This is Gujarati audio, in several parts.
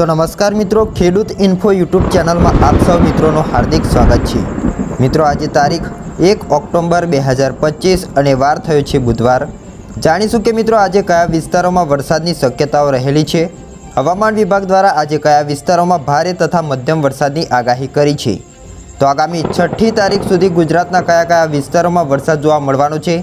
તો નમસ્કાર મિત્રો, ખેડૂત ઇન્ફો યુટ્યુબ ચેનલમાં આપ સૌ મિત્રોનું હાર્દિક સ્વાગત છે. મિત્રો, આજે તારીખ એક ઓક્ટોબર બે હજાર પચીસ અને વાર થયો છે બુધવાર. જાણીશું કે મિત્રો, આજે કયા વિસ્તારોમાં વરસાદની શક્યતાઓ રહેલી છે? હવામાન વિભાગ દ્વારા આજે કયા વિસ્તારોમાં ભારે તથા મધ્યમ વરસાદની આગાહી કરી છે? તો આગામી છઠ્ઠી તારીખ સુધી ગુજરાતના કયા કયા વિસ્તારોમાં વરસાદ જોવા મળવાનો છે?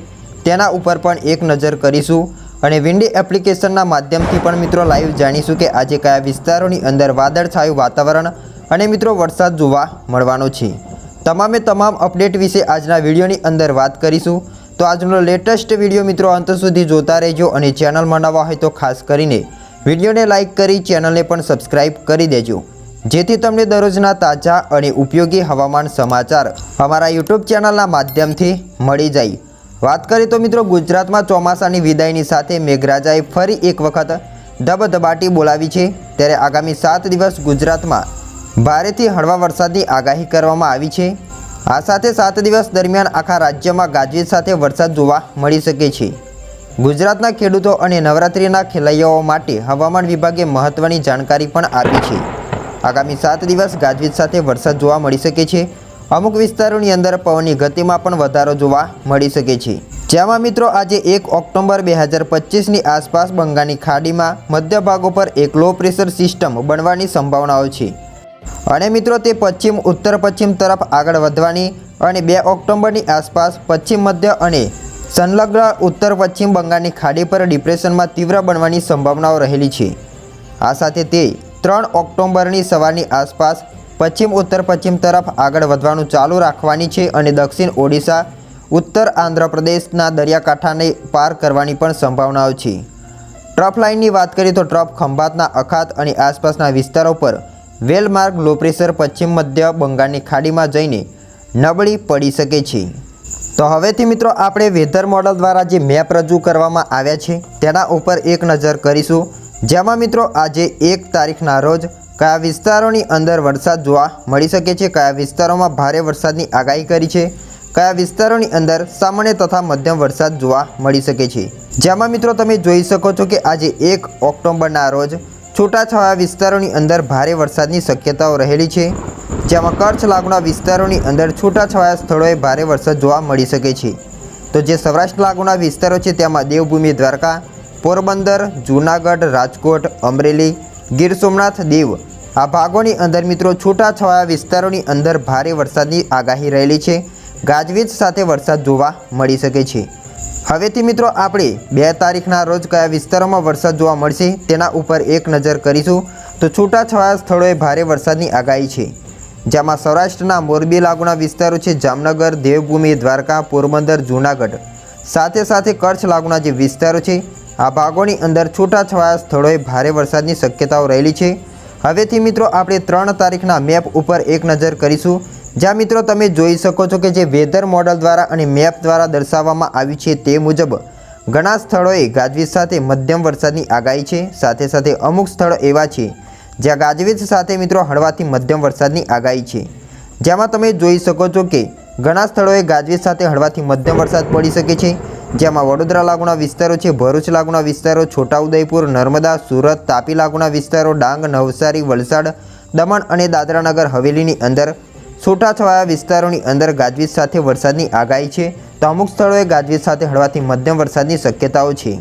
તેના ઉપર પણ એક નજર કરીશું. અને વિન્ડી એપ્લિકેશનના માધ્યમથી પણ મિત્રો લાઈવ જાણીશું કે આજે કયા વિસ્તારોની અંદર વાદળછાયું વાતાવરણ અને મિત્રો વરસાદ જોવા મળવાનો છે. તમામે તમામ અપડેટ વિશે આજના વિડીયોની અંદર વાત કરીશું. તો આજનો લેટેસ્ટ વીડિયો મિત્રો અંત સુધી જોતા રહેજો અને ચેનલમાં નવા હોય તો ખાસ કરીને વિડીયોને લાઇક કરી ચેનલને પણ સબસ્ક્રાઇબ કરી દેજો. જેથી તમને દરરોજના તાજા અને ઉપયોગી હવામાન સમાચાર અમારા યુટ્યુબ ચેનલના માધ્યમથી મળી જાય. વાત કરીએ તો મિત્રો ગુજરાતમાં ચોમાસાની વિદાયની સાથે મેઘરાજાએ ફરી એક વખત ધબધબાટી બોલાવી છે. ત્યારે આગામી સાત દિવસ ગુજરાતમાં ભારેથી હળવા વરસાદની આગાહી કરવામાં આવી છે. આ સાથે સાત દિવસ દરમિયાન આખા રાજ્યમાં ગાજવીજ સાથે વરસાદ જોવા મળી શકે છે. ગુજરાતના ખેડૂતો અને નવરાત્રિના ખેલૈયાઓ માટે હવામાન વિભાગે મહત્ત્વની જાણકારી પણ આપી છે. આગામી સાત દિવસ ગાજવીજ સાથે વરસાદ જોવા મળી શકે છે. અમુક વિસ્તારોની અંદર પવનની ગતિમાં પણ વધારો જોવા મળી શકે છે. જેમાં મિત્રો આજે એક ઓક્ટોબર બે હજાર પચીસની આસપાસ બંગાળની ખાડીમાં મધ્ય ભાગો પર એક લો પ્રેશર સિસ્ટમ બનવાની સંભાવનાઓ છે. અને મિત્રો તે પશ્ચિમ, ઉત્તર પશ્ચિમ તરફ આગળ વધવાની અને બે ઓક્ટોબરની આસપાસ પશ્ચિમ મધ્ય અને સંલગ્ન ઉત્તર પશ્ચિમ બંગાળની ખાડી પર ડિપ્રેશનમાં તીવ્ર બનવાની સંભાવનાઓ રહેલી છે. આ સાથે તે ત્રણ ઓક્ટોબરની સવારની આસપાસ પશ્ચિમ ઉત્તર પશ્ચિમ તરફ આગળ વધવાનું ચાલુ રાખવાની છે અને દક્ષિણ ઓડિશા, ઉત્તર આંધ્રપ્રદેશના દરિયાકાંઠાને પાર કરવાની પણ સંભાવનાઓ છે. ટ્રફ લાઇનની વાત કરીએ તો ટ્રફ ખંભાતના અખાત અને આસપાસના વિસ્તારો પર વેલમાર્ગ લો પ્રેશર પશ્ચિમ મધ્ય બંગાળની ખાડીમાં જઈને નબળી પડી શકે છે. તો હવેથી મિત્રો આપણે વેધર મોડલ દ્વારા જે મેપ રજૂ કરવામાં આવ્યા છે તેના ઉપર એક નજર કરીશું. જેમાં મિત્રો આજે એક તારીખના રોજ કયા વિસ્તારોની અંદર વરસાદ જોવા મળી શકે છે? કયા વિસ્તારોમાં ભારે વરસાદની આગાહી કરી છે? કયા વિસ્તારોની અંદર સામાન્ય તથા મધ્યમ વરસાદ જોવા મળી શકે છે? જેમાં મિત્રો તમે જોઈ શકો છો કે આજે એક ઓક્ટોબરના રોજ છૂટાછવાયા વિસ્તારોની અંદર ભારે વરસાદની શક્યતાઓ રહેલી છે. જેમાં કચ્છ, લાગુના વિસ્તારોની અંદર છૂટાછવાયા સ્થળોએ ભારે વરસાદ જોવા મળી શકે છે. તો જે સૌરાષ્ટ્ર, લાગુના વિસ્તારો છે, તેમાં દેવભૂમિ દ્વારકા, પોરબંદર, જૂનાગઢ, રાજકોટ, અમરેલી ગીર સોમનાથ દીવ. આ ભાગોની અંદર મિત્રો છૂટાછવાયા વિસ્તારોની અંદર ભારે વરસાદની આગાહી રહેલી છે. ગાજવીજ સાથે વરસાદ જોવા મળી શકે છે. હવેથી મિત્રો આપણે બે તારીખના રોજ કયા વિસ્તારોમાં વરસાદ જોવા મળશે તેના ઉપર એક નજર કરીશું. તો છૂટાછવાયા સ્થળોએ ભારે વરસાદની આગાહી છે. જેમાં સૌરાષ્ટ્રના મોરબી લાગુના વિસ્તારો છે જામનગર, દેવભૂમિ, દ્વારકા, પોરબંદર, જૂનાગઢ. સાથે સાથે કચ્છ લાગુના જે વિસ્તારો છે આ ભાગોની અંદર છૂટાછવાયા સ્થળોએ ભારે વરસાદની શક્યતાઓ રહેલી છે. હવેથી મિત્રો આપણે ત્રણ તારીખના મેપ ઉપર એક નજર કરીશું. જ્યાં મિત્રો તમે જોઈ શકો છો કે જે વેધર મોડલ દ્વારા અને મેપ દ્વારા દર્શાવવામાં આવ્યું છે તે મુજબ ઘણા સ્થળોએ ગાજવીજ સાથે મધ્યમ વરસાદની આગાહી છે. સાથે સાથે અમુક સ્થળ એવા છે જ્યાં ગાજવીજ સાથે મિત્રો હળવાથી મધ્યમ વરસાદની આગાહી છે. જેમાં તમે જોઈ શકો છો કે ઘણા સ્થળોએ ગાજવીજ સાથે હળવાથી મધ્યમ વરસાદ પડી શકે છે. જેમાં વડોદરા લાગુના વિસ્તારો છે, ભરૂચ લાગુના વિસ્તારો, છોટાઉદેપુર, નર્મદા, સુરત, તાપી લાગુના વિસ્તારો, ડાંગ, નવસારી, વલસાડ, દમણ અને દાદરાનગર હવેલીની અંદર છૂટાછવાયા વિસ્તારોની અંદર ગાજવીજ સાથે વરસાદની આગાહી છે. તો અમુક સ્થળોએ ગાજવીજ સાથે હળવાથી મધ્યમ વરસાદની શક્યતાઓ છે.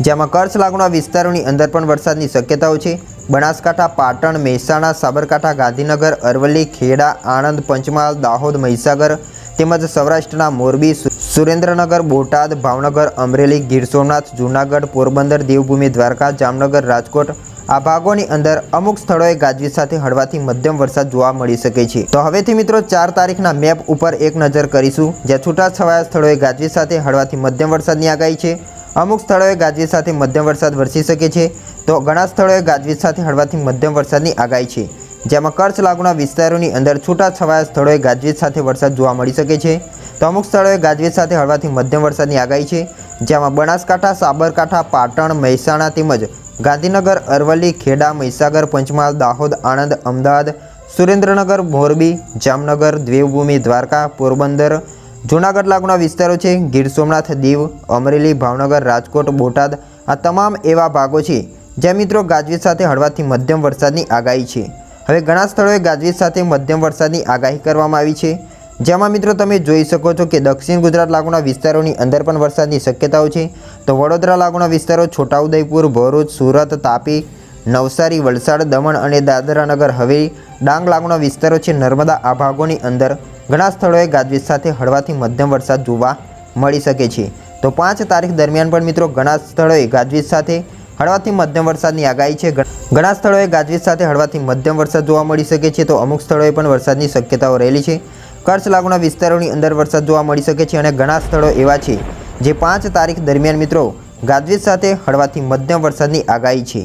જેમાં કચ્છ લાગુના વિસ્તારોની અંદર પણ વરસાદની શક્યતાઓ છે. બનાસકાંઠા, પાટણ, મહેસાણા, સાબરકાંઠા, ગાંધીનગર, અરવલ્લી, ખેડા, આણંદ, પંચમહાલ, દાહોદ, મહીસાગર તેમજ સૌરાષ્ટ્રના મોરબી સુરેન્દ્રનગર, બોટાદ, ભાવનગર, અમરેલી, ગીર સોમનાથ, જૂનાગઢ, પોરબંદર, દેવભૂમિ, દ્વારકા, જામનગર, રાજકોટ આ ભાગોની અંદર અમુક સ્થળોએ ગાજવીજ સાથે હળવાથી મધ્યમ વરસાદ જોવા મળી શકે છે. તો હવેથી મિત્રો ચાર તારીખના મેપ ઉપર એક નજર કરીશું, જ્યાં છૂટાછવાયા સ્થળોએ ગાજવીજ સાથે હળવાથી મધ્યમ વરસાદની આગાહી છે. અમુક સ્થળોએ ગાજવીજ સાથે મધ્યમ વરસાદ વરસી શકે છે. તો ઘણા સ્થળોએ ગાજવીજ સાથે હળવાથી મધ્યમ વરસાદની આગાહી છે. જેમાં કચ્છ લાગુના વિસ્તારોની અંદર છૂટાછવાયા સ્થળોએ ગાજવીજ સાથે વરસાદ જોવા મળી શકે છે. તો અમુક સ્થળોએ ગાજવીજ સાથે હળવાથી મધ્યમ વરસાદની આગાહી છે, જેમાં બનાસકાંઠા, સાબરકાંઠા, પાટણ, મહેસાણા તેમજ ગાંધીનગર, અરવલ્લી, ખેડા, મહીસાગર, પંચમહાલ, દાહોદ, આણંદ, અમદાવાદ, સુરેન્દ્રનગર, મોરબી, જામનગર, દેવભૂમિ, દ્વારકા, પોરબંદર, જૂનાગઢ લાગુના વિસ્તારો છે, ગીર સોમનાથ, દીવ, અમરેલી, ભાવનગર, રાજકોટ, બોટાદ, આ તમામ એવા ભાગો છે, જ્યાં મિત્રો ગાજવીજ સાથે હળવાથી મધ્યમ વરસાદની આગાહી છે. હવે ઘણા સ્થળોએ ગાજવીજ સાથે મધ્યમ વરસાદની આગાહી કરવામાં આવી છે જેમાં મિત્રો તમે જોઈ શકો છો કે દક્ષિણ ગુજરાત લાગુના વિસ્તારોની અંદર પણ વરસાદની શક્યતાઓ છે. તો વડોદરા લાગુના વિસ્તારો છોટાઉદેપુર, ભરૂચ, સુરત, તાપી, નવસારી, વલસાડ, દમણ અને દાદરાનગર. હવેલી ડાંગ લાગુના વિસ્તારો છે નર્મદા આ ભાગોની અંદર. ઘણા સ્થળોએ ગાજવીજ સાથે હળવાથી મધ્યમ વરસાદ જોવા મળી શકે છે. તો પાંચ તારીખ દરમિયાન પણ મિત્રો ઘણા સ્થળોએ ગાજવીજ સાથે હળવાથી મધ્યમ વરસાદની આગાહી છે. ઘણા સ્થળોએ ગાજવીજ સાથે હળવાથી મધ્યમ વરસાદ જોવા મળી શકે છે. તો અમુક સ્થળોએ પણ વરસાદની શક્યતાઓ રહેલી છે. કચ્છ લાગુના વિસ્તારોની અંદર વરસાદ જોવા મળી શકે છે અને ઘણા સ્થળો એવા છે જે પાંચ તારીખ દરમિયાન મિત્રો ગાજવીજ સાથે હળવાથી મધ્યમ વરસાદની આગાહી છે.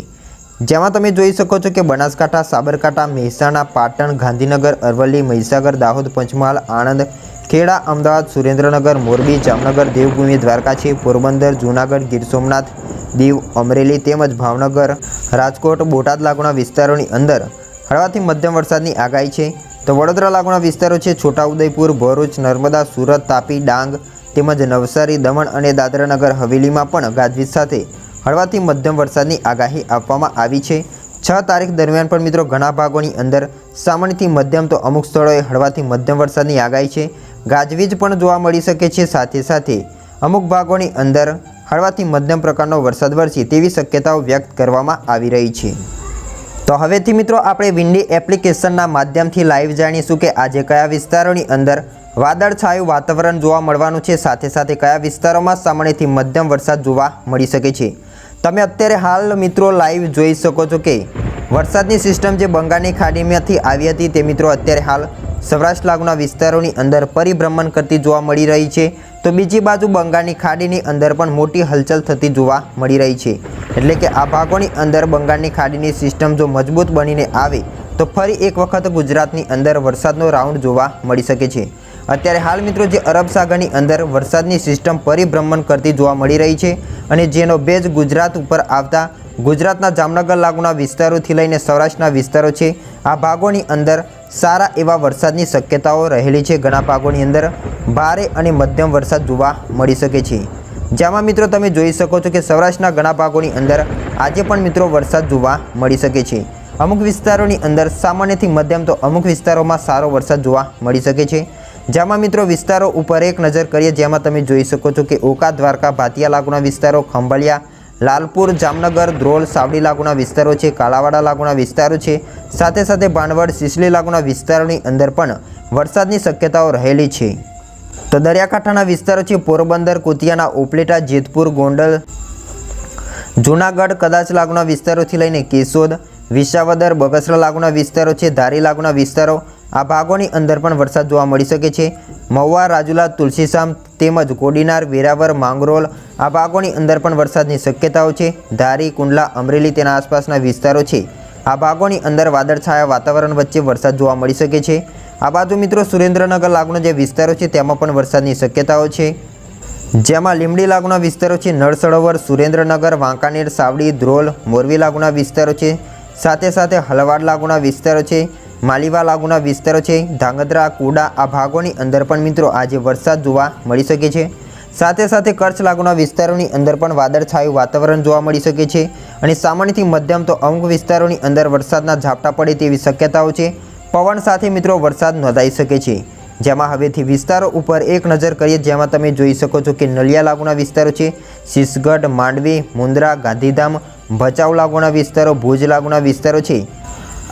જેમાં તમે જોઈ શકો છો કે બનાસકાંઠા, સાબરકાંઠા, મહેસાણા, પાટણ, ગાંધીનગર, અરવલ્લી, મહીસાગર, દાહોદ, પંચમહાલ, આણંદ, ખેડા, અમદાવાદ, સુરેન્દ્રનગર, મોરબી, જામનગર, દેવભૂમિ દ્વારકા છે પોરબંદર, જૂનાગઢ, ગીર સોમનાથ, દીવ, અમરેલી તેમજ ભાવનગર, રાજકોટ, બોટાદ લાગુના વિસ્તારોની અંદર હળવાથી મધ્યમ વરસાદની આગાહી છે. તો વડોદરા લાગુના વિસ્તારો છે છોટાઉદેપુર ભરૂચ, નર્મદા, સુરત, તાપી, ડાંગ તેમજ નવસારી, દમણ અને દાદરાનગર હવેલીમાં પણ ગાજવીજ સાથે હળવાથી મધ્યમ વરસાદની આગાહી આપવામાં આવી છે. છ તારીખ દરમિયાન પણ મિત્રો ઘણા ભાગોની અંદર સામાન્યથી મધ્યમ તો અમુક સ્થળોએ હળવાથી મધ્યમ વરસાદની આગાહી છે. ગાજવીજ પણ જોવા મળી શકે છે. સાથે સાથે અમુક ભાગોની અંદર હળવાથી મધ્યમ પ્રકારનો વરસાદ વરસે તેવી શક્યતાઓ વ્યક્ત કરવામાં આવી રહી છે. તો હવેથી મિત્રો આપણે વિન્ડી એપ્લિકેશનના માધ્યમથી લાઈવ જાણીશું કે આજે કયા વિસ્તારોની અંદર વાદળછાયું વાતાવરણ જોવા મળવાનું છે. સાથે સાથે કયા વિસ્તારોમાં સામાન્યથી મધ્યમ વરસાદ જોવા મળી શકે છે. તમે અત્યારે હાલ મિત્રો લાઈવ જોઈ શકો છો કે વરસાદની સિસ્ટમ જે બંગાળની ખાડીમાંથી આવી હતી તે મિત્રો અત્યારે હાલ સૌરાષ્ટ્ર લાગુના વિસ્તારોની અંદર પરિભ્રમણ કરતી જોવા મળી રહી છે. તો બીજી બાજુ બંગાળની ખાડીની અંદર પણ મોટી હલચલ થતી જોવા મળી રહી છે. એટલે કે આ ભાગોની અંદર બંગાળની ખાડીની સિસ્ટમ જો મજબૂત બનીને આવે, તો ફરી એક વખત ગુજરાતની અંદર વરસાદનો રાઉન્ડ જોવા મળી શકે છે. અત્યારે હાલ મિત્રો જે અરબ સાગરની અંદર વરસાદની સિસ્ટમ પરિભ્રમણ કરતી જોવા મળી રહી છે અને જેનો ભેજ ગુજરાત ઉપર આવતા ગુજરાતના જામનગર લાગુના વિસ્તારોથી લઈને સૌરાષ્ટ્રના વિસ્તારો છે, આ ભાગોની અંદર સારા એવા વરસાદની શક્યતાઓ રહેલી છે. ઘણા ભાગોની અંદર ભારે અને મધ્યમ વરસાદ જોવા મળી શકે છે. જેમાં મિત્રો તમે જોઈ શકો છો કે સૌરાષ્ટ્રના ઘણા ભાગોની અંદર આજે પણ મિત્રો વરસાદ જોવા મળી શકે છે. અમુક વિસ્તારોની અંદર સામાન્યથી મધ્યમ તો અમુક વિસ્તારોમાં સારો વરસાદ જોવા મળી શકે છે. જેમાં મિત્રો વિસ્તારો ઉપર એક નજર કરીએ, જેમાં તમે જોઈ શકો છો કે ઓકા, દ્વારકા, ભાતિયા લાગુના વિસ્તારો, ખંભાળિયા લાલપુર, જામનગર, ધ્રોલ, સાવડી લાગુના વિસ્તારો છે, કાલાવાડા લાગુના વિસ્તારો છે. સાથે સાથે ભાંડવડ સિસલી લાગુના વિસ્તારોની અંદર પણ વરસાદની શક્યતાઓ રહેલી છે. તો દરિયાકાંઠાના વિસ્તારો છે, પોરબંદર, કુતિયાના ઉપલેટા, જેતપુર, ગોંડલ, જૂનાગઢ, કદાચ લાગુના વિસ્તારોથી લઈને કેશોદ, વિસાવદર, બગસરા લાગુના વિસ્તારો છે, ધારી લાગુના વિસ્તારો આ ભાગોની અંદર પણ વરસાદ જોવા મળી શકે છે. મહુવા, રાજુલા, તુલસીશામ તેમજ કોડીનાર, વેરાવર માંગરોલ આ ભાગોની અંદર પણ વરસાદની શક્યતાઓ છે. ધારી, કુંડલા, અમરેલી તેના આસપાસના વિસ્તારો છે. આ ભાગોની અંદર વાદળછાયા વાતાવરણ વચ્ચે વરસાદ જોવા મળી શકે છે. આ બાજુ મિત્રો સુરેન્દ્રનગર લાગુના જે વિસ્તારો છે તેમાં પણ વરસાદની શક્યતાઓ છે. જેમાં લીમડી લાગુના વિસ્તારો છે નળ સરોવર સુરેન્દ્રનગર, વાંકાનેર, સાવડી, ધ્રોલ, મોરબી લાગુના વિસ્તારો છે. સાથે સાથે હલવાડ લાગુના વિસ્તારો છે. માલીવા લાગુના વિસ્તારો છે. ધાંગધ્રા, કુડા આ ભાગોની અંદર પણ મિત્રો આજે વરસાદ જોવા મળી શકે છે. સાથે સાથે કચ્છ લાગુના વિસ્તારોની અંદર પણ વાદળછાયું વાતાવરણ જોવા મળી શકે છે અને સામાન્યથી મધ્યમ તો અમુક વિસ્તારોની અંદર વરસાદના ઝાપટા પડે તેવી શક્યતાઓ છે. પવન સાથે મિત્રો વરસાદ નોંધાઈ શકે છે. જેમાં હવેથી વિસ્તારો ઉપર એક નજર કરીએ જેમાં તમે જોઈ શકો છો કે નલિયા લાગુના વિસ્તારો છે. સિસગઢ માંડવી, મુન્દ્રા, ગાંધીધામ, ભચાઉ લાગુના વિસ્તારો, ભુજ લાગુના વિસ્તારો છે.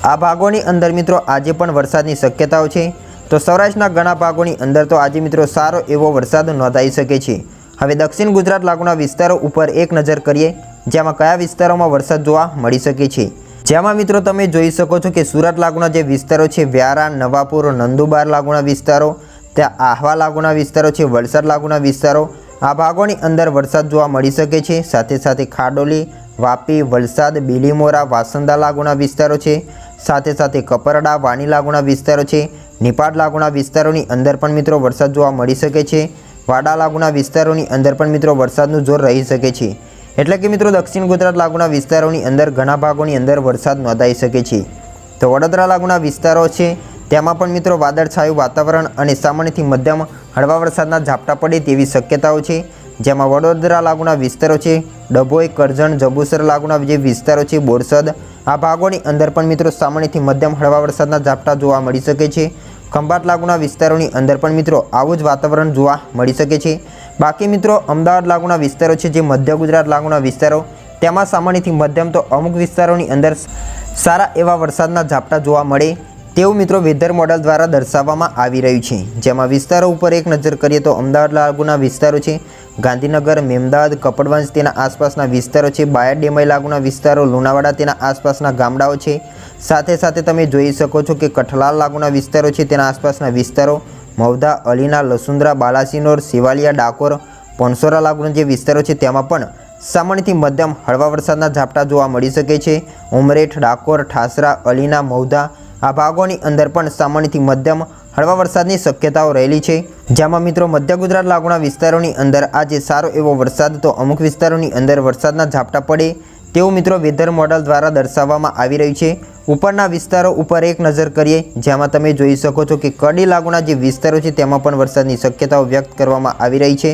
આ ભાગોની અંદર મિત્રો આજે પણ વરસાદની શક્યતાઓ છે. તો સૌરાષ્ટ્રના ઘણા ભાગોની અંદર તો આજે મિત્રો સારો એવો વરસાદ નોંધાઈ શકે છે. હવે દક્ષિણ ગુજરાત લાગુના વિસ્તારો ઉપર એક નજર કરીએ, જેમાં કયા વિસ્તારોમાં વરસાદ જોવા મળી શકે છે. જેમાં મિત્રો તમે જોઈ શકો છો કે સુરત લાગુના જે વિસ્તારો છે, વ્યારા, નવાપુર, નંદુબાર લાગુના વિસ્તારો, ત્યાં આહવા લાગુના વિસ્તારો છે, વલસાડ લાગુના વિસ્તારો. આ ભાગોની અંદર વરસાદ જોવા મળી શકે છે. સાથે સાથે ખાડોલી, વાપી, વલસાડ, બીલીમોરા, વાસંદા લાગુના વિસ્તારો છે. સાથે સાથે કપરડા વાણી લાગુના વિસ્તારો છે. નિપાડ લાગુના વિસ્તારોની અંદર પણ મિત્રો વરસાદ જોવા મળી શકે છે. વાડા લાગુના વિસ્તારોની અંદર પણ મિત્રો વરસાદનું જોર રહી શકે છે. એટલે કે મિત્રો દક્ષિણ ગુજરાત લાગુના વિસ્તારોની અંદર ઘણા ભાગોની અંદર વરસાદ નોંધાઈ શકે છે. તો વડોદરા લાગુના વિસ્તારો છે, તેમાં પણ મિત્રો વાદળછાયું વાતાવરણ અને સામાન્યથી મધ્યમ હળવા વરસાદના ઝાપટા પડે તેવી શક્યતાઓ છે. જેમાં વડોદરા લાગુના વિસ્તારો છે, ડભોઈ, કરજણ, જંબુસર લાગુના જે વિસ્તારો છે, બોરસદ, આ ભાગોની અંદર પણ મિત્રો સામાન્યથી મધ્યમ હળવા વરસાદના ઝાપટા જોવા મળી શકે છે. ખંભાત લાગુના વિસ્તારોની અંદર પણ મિત્રો આવું જ વાતાવરણ જોવા મળી શકે છે. બાકી મિત્રો અમદાવાદ લાગુના વિસ્તારો છે, જે મધ્ય ગુજરાત લાગુના વિસ્તારો, તેમાં સામાન્યથી મધ્યમ તો અમુક વિસ્તારોની અંદર સારા એવા વરસાદના ઝાપટા જોવા મળે તેવું મિત્રો વેધર મોડલ દ્વારા દર્શાવવામાં આવી રહ્યું છે. જેમાં વિસ્તારો ઉપર એક નજર કરીએ તો અમદાવાદ લાગુના વિસ્તારો છે ગાંધીનગર મેમદાવાદ કપડવંજ તેના આસપાસના વિસ્તારો છે. બાયડ ડેમઈ લાગુના વિસ્તારો, લુણાવાડા તેના આસપાસના ગામડાઓ છે. સાથે સાથે તમે જોઈ શકો છો કે કઠલાલ લાગુના વિસ્તારો છે તેના આસપાસના વિસ્તારો. મવધા, અલીના, લસુંદરા, બાલાસિનોર સેવાલિયા ડાકોર, પણસોરા લાગુના જે વિસ્તારો છે તેમાં પણ સામાન્યથી મધ્યમ હળવા વરસાદના ઝાપટા જોવા મળી શકે છે. ઉમરેઠ, ડાકોર, ઠાસરા, અલીના, મવધા આ ભાગોની અંદર પણ સામાન્યથી મધ્યમ હળવા વરસાદની શક્યતાઓ રહેલી છે. જેમાં મિત્રો મધ્ય ગુજરાત લાગુના વિસ્તારોની અંદર આજે સારો એવો વરસાદ તો અમુક વિસ્તારોની અંદર વરસાદના ઝાપટા પડે તેવું મિત્રો વેધર મોડલ દ્વારા દર્શાવવામાં આવી રહ્યું છે. ઉપરના વિસ્તારો ઉપર એક નજર કરીએ, જેમાં તમે જોઈ શકો છો કે કડી લાગુના જે વિસ્તારો છે તેમાં પણ વરસાદની શક્યતાઓ વ્યક્ત કરવામાં આવી રહી છે.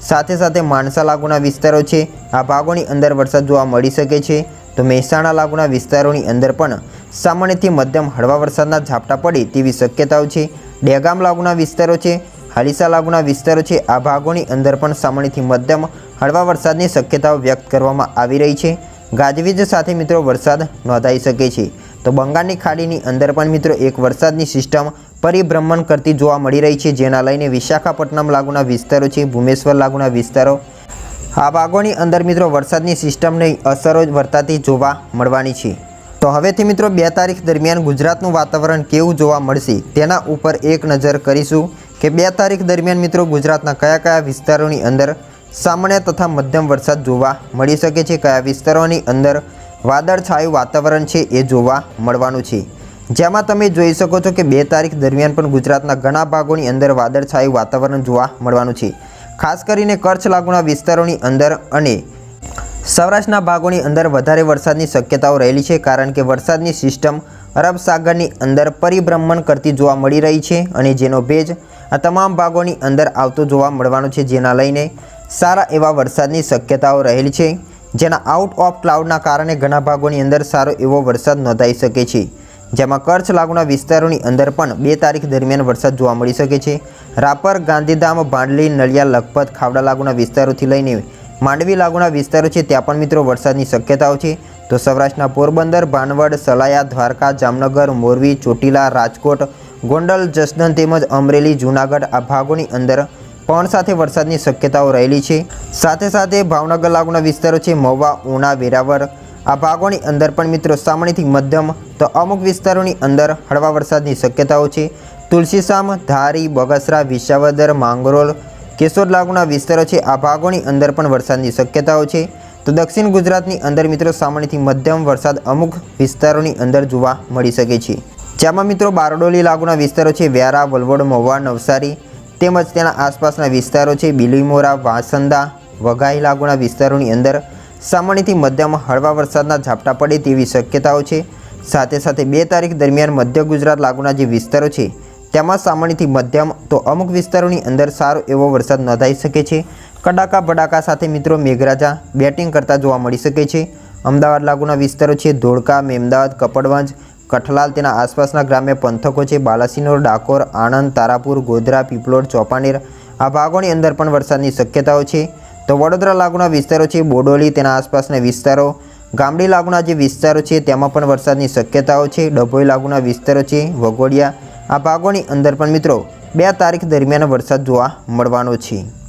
સાથે સાથે માણસા લાગુના વિસ્તારો છે, આ ભાગોની અંદર વરસાદ જોવા મળી શકે છે. તો મહેસાણા લાગુના વિસ્તારોની અંદર પણ સામાન્યથી મધ્યમ હળવા વરસાદના ઝાપટા પડે તેવી શક્યતાઓ છે. ડેગામ લાગુના વિસ્તારો છે, હાલીસા લાગુના વિસ્તારો છે, આ ભાગોની અંદર પણ સામાન્યથી મધ્યમ હળવા વરસાદની શક્યતાઓ વ્યક્ત કરવામાં આવી રહી છે. ગાજવીજ સાથે મિત્રો વરસાદ નોંધાઈ શકે છે. તો બંગાળની ખાડીની અંદર પણ મિત્રો એક વરસાદની સિસ્ટમ પરિભ્રમણ કરતી જોવા મળી રહી છે, જેના લઈને વિશાખાપટ્ટનમ લાગુના વિસ્તારો છે ભૂમેશ્વર લાગુના વિસ્તારો. આ ભાગોની અંદર મિત્રો વરસાદની સિસ્ટમની અસરો વર્તાતી જોવા મળવાની છે. તો હવેથી મિત્રો બે તારીખ દરમિયાન ગુજરાતનું વાતાવરણ કેવું જોવા મળશે તેના ઉપર એક નજર કરીશું કે બે તારીખ દરમિયાન મિત્રો ગુજરાતના કયા કયા વિસ્તારોની અંદર સામાન્ય તથા મધ્યમ વરસાદ જોવા મળી શકે છે, કયા વિસ્તારોની અંદર વાદળછાયું વાતાવરણ છે એ જોવા મળવાનું છે. જેમાં તમે જોઈ શકો છો કે બે તારીખ દરમિયાન પણ ગુજરાતના ઘણા ભાગોની અંદર વાદળછાયું વાતાવરણ જોવા મળવાનું છે. ખાસ કરીને કચ્છ લાગુના વિસ્તારોની અંદર અને સૌરાષ્ટ્રના ભાગોની અંદર વધારે વરસાદની શક્યતાઓ રહેલી છે કારણ કે વરસાદની સિસ્ટમ અરબ સાગરની અંદર પરિભ્રમણ કરતી જોવા મળી રહી છે અને જેનો ભેજ આ તમામ ભાગોની અંદર આવતો જોવા મળવાનો છે, જેના લઈને સારા એવા વરસાદની શક્યતાઓ રહેલી છે, જેના આઉટ ઓફ ક્લાઉડના કારણે ઘણા ભાગોની અંદર સારો એવો વરસાદ નોંધાઈ શકે છે, જેમાં કચ્છ લાગુના વિસ્તારોની અંદર પણ બે તારીખ દરમિયાન વરસાદ જોવા મળી શકે છે. રાપર, ગાંધીધામ, ભાંડલી, નળિયા, લખપત, ખાવડા લાગુના વિસ્તારોથી લઈને માંડવી લાગુના વિસ્તારો છે, ત્યાં પણ મિત્રો વરસાદની શક્યતાઓ છે. તો સૌરાષ્ટ્રના પોરબંદર, ભાનવડ, સલાયા, દ્વારકા, જામનગર, મોરબી, ચોટીલા, રાજકોટ, ગોંડલ જસદન તેમજ અમરેલી, જૂનાગઢ આ ભાગોની અંદર પવન સાથે વરસાદની શક્યતાઓ રહેલી છે. સાથે સાથે ભાવનગર લાગુના વિસ્તારો છે, મહુવા, ઉના વેરાવર આ ભાગોની અંદર પણ મિત્રો સામાન્યથી મધ્યમ તો અમુક વિસ્તારોની અંદર હળવા વરસાદની શક્યતાઓ છે. તુલસીશામ, ધારી, બગસરા, વિસાવદર, માંગરોળ કેશોદ લાગુના વિસ્તારો છે. આ ભાગોની અંદર પણ વરસાદની શક્યતાઓ છે. તો દક્ષિણ ગુજરાતની અંદર મિત્રો સામાન્યથી મધ્યમ વરસાદ અમુક વિસ્તારોની અંદર જોવા મળી શકે છે. જેમાં મિત્રો બારડોલી લાગુના વિસ્તારો છે. વ્યારા, વલવડ, મહુવા, નવસારી તેમજ તેના આસપાસના વિસ્તારો છે. બિલીમોરા, વાસંદા, વઘાઈ લાગુના વિસ્તારોની અંદર સામાન્યથી મધ્યમ હળવા વરસાદના ઝાપટા પડે તેવી શક્યતાઓ છે. સાથે સાથે બે તારીખ દરમિયાન મધ્ય ગુજરાત લાગુના જે વિસ્તારો છે તેમાં સામાન્યથી મધ્યમ તો અમુક વિસ્તારોની અંદર સારો એવો વરસાદ નોંધાઈ શકે છે. કડાકા ભડાકા સાથે મિત્રો મેઘરાજા બેટિંગ કરતા જોવા મળી શકે છે. અમદાવાદ લાગુના વિસ્તારો છે ધોળકા, મેમદાવાદ, કપડવંજ, કઠલાલ તેના આસપાસના ગ્રામ્ય પંથકો છે બાલાસિનોર, ડાકોર, આણંદ, તારાપુર, ગોધરા, પીપલોડ, ચોપાનેર. આ ભાગોની અંદર પણ વરસાદની શક્યતાઓ છે. તો વડોદરા લાગુના વિસ્તારો છે બોડોલી તેના આસપાસના વિસ્તારો. ગામડી લાગુના જે વિસ્તારો છે તેમાં પણ વરસાદની શક્યતાઓ છે. ડભોઈ લાગુના વિસ્તારો છે વગોડિયા આ ભાગોની અંદર પણ મિત્રો બે તારીખ દરમિયાન વરસાદ જોવા મળવાનો છે.